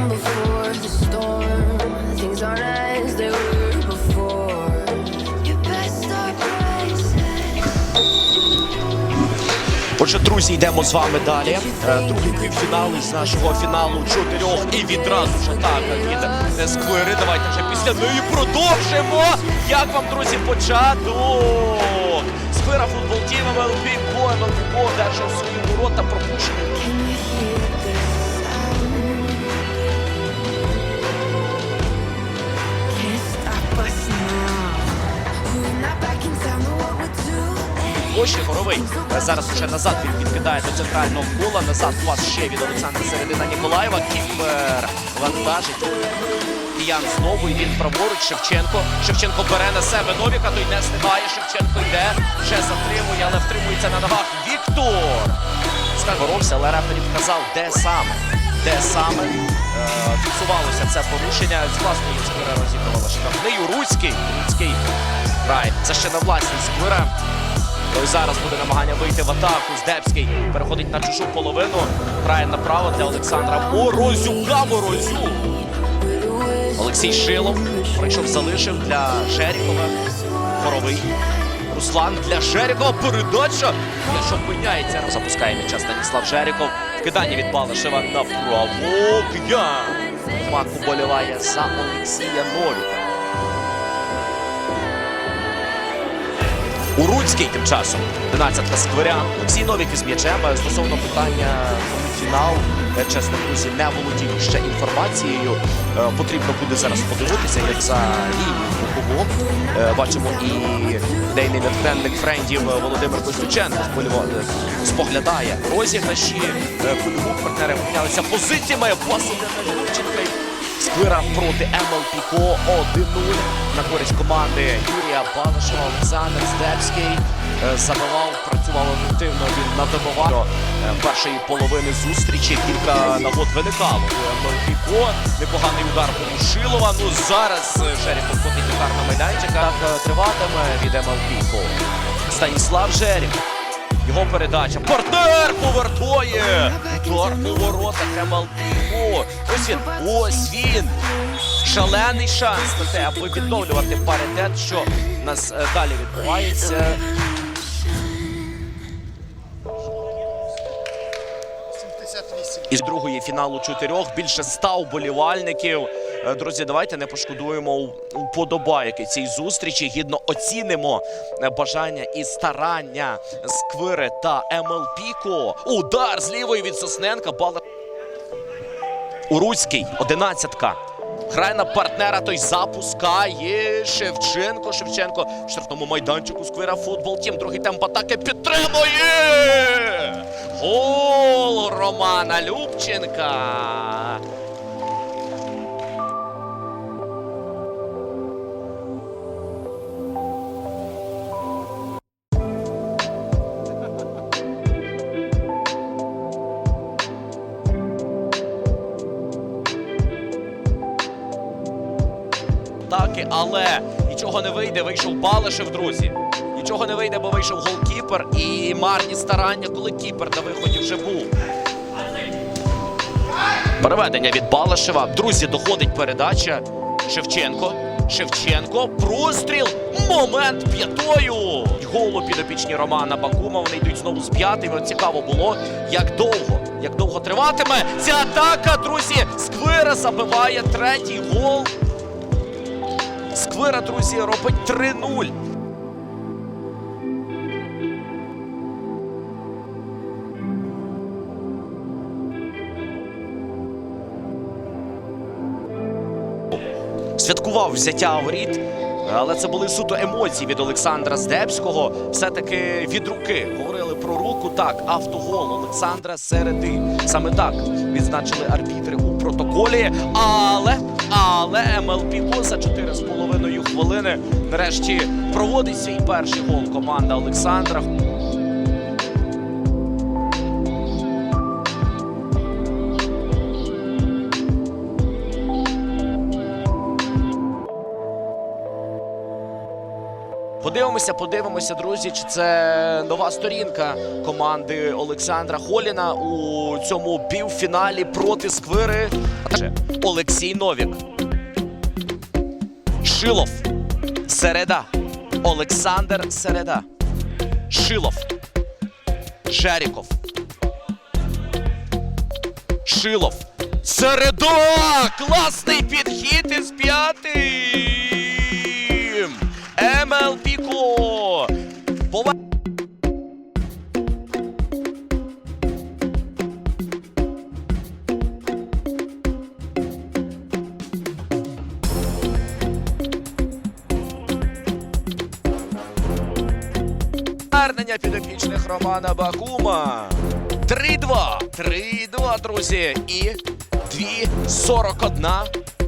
calm before the storm. Things aren't as they were before. You best start. Отже, друзі, йдемо з вами далі. Е, Другий півфінал із нашого фіналу чотирьох. І відразу ж атака від Сквери. Давайте вже після неї продовжимо. Як вам, друзі, початок? Сквера футбол тім МЛП Ко, МЛП Ко одержав свої ворота пропущені. Doing. Площі Горовий. Е, Зараз уже назад він відкидає до центрального кола. Назад пас ще від Олександра Середина Ніколаєва. Кіпер вантажить. Киян знову і він праворуч. Шевченко. Шевченко бере на себе Новіка, той не встигає. Шевченко йде. Вже затримує, але втримується на ногах. Віктор! Боровся, але рефері вказав, де саме. Де саме е, фіксувалося це порушення. З власної сквира розігрувала штрафний. Руцький. Руцький грає. Це ще на власній сквира. І зараз буде намагання вийти в атаку. Здебський переходить на чужу половину. Грає направо для Олександра Морозюка. Морозюк. Олексій Шилов прийшов, залишив для Жерікова. Хоровий. Руслан для Жерікова. Передача. Якщо опиняється, запускає м'яча Станіслав Жеріков. Вкидання від Балашева направо. Киян. Мак уболіває за Олексія Новіка. Уруцький тим часом. 11-ка Скверян. Олексій Новік із м'ячем. Е, Стосовно питання фінал, е, чесно, друзі, не володію ще інформацією. Е, Потрібно буде зараз подивитися, як за лінію кого. Бачимо і дейний натхненник френдів е, Володимир Костюченко споглядає- розіграші. Е, партнери помінялися позиціями. Василя Любченка. Сквира проти МЛПКО 1-0 на користь команди Юрія Балашева. Олександр Здебський е, забивав, працював ефективно. Він надобував Е, першої половини зустрічі. Кілька нагод виникало у МЛПКО. Непоганий удар Шилова. Ну зараз е, Жеріков ходить до карного майданчика. Так е, триватиме від МЛПКО. Станіслав Жеріков. Його передача. Партнер повертує. Удар воротах МЛПКО. Ось він. Ось він. Шалений шанс на те, аби відновлювати паритет, що у нас е, далі відбувається. Із другої фіналу чотирьох більше ста вболівальників. Е, Друзі, давайте не пошкодуємо уподобайки цій зустрічі. Гідно оцінимо е, бажання і старання Сквири та МЛПіко. Удар з лівої від Сосненка. Бала Уруцький, одинадцятка. Грає на партнера, той запускає Шевченко. Шевченко в штрафному майданчику Сквира футбол. Тім другий темп атаки підтримує. Гол Романа Любченка. Атаки, але нічого не вийде. Вийшов Балишев, друзі. Нічого не вийде, бо вийшов голкіпер і марні старання, коли кіпер на виході вже був. Переведення від Балашева. Друзі, доходить передача. Шевченко. Шевченко. Простріл. Момент п'ятою. Голу підопічні Романа Бакума. Вони йдуть знову з п'ятими. Цікаво було, як довго. Як довго триватиме ця атака, друзі. Сквира забиває третій гол. Сквира, друзі, робить 3-0. Святкував взяття воріт, але це були суто емоції від Олександра Здебського. Все-таки від руки говорили про руку. Так, автогол Олександра Середи. Саме так відзначили арбітри протоколі. Але, але МЛП за 4,5 хвилини нарешті проводить свій перший гол команда Олександра. Подивимося, подивимося, друзі, чи це нова сторінка команди Олександра Холіна у цьому півфіналі проти Сквири. Олексій Новік. Шилов. Середа. Олександр Середа. Шилов. Жаріков. Шилов. Середа! Класний підхід із п'ятим! Повернення підопічних Романа Бакума. 3-2. 3-2, друзі. І 2.41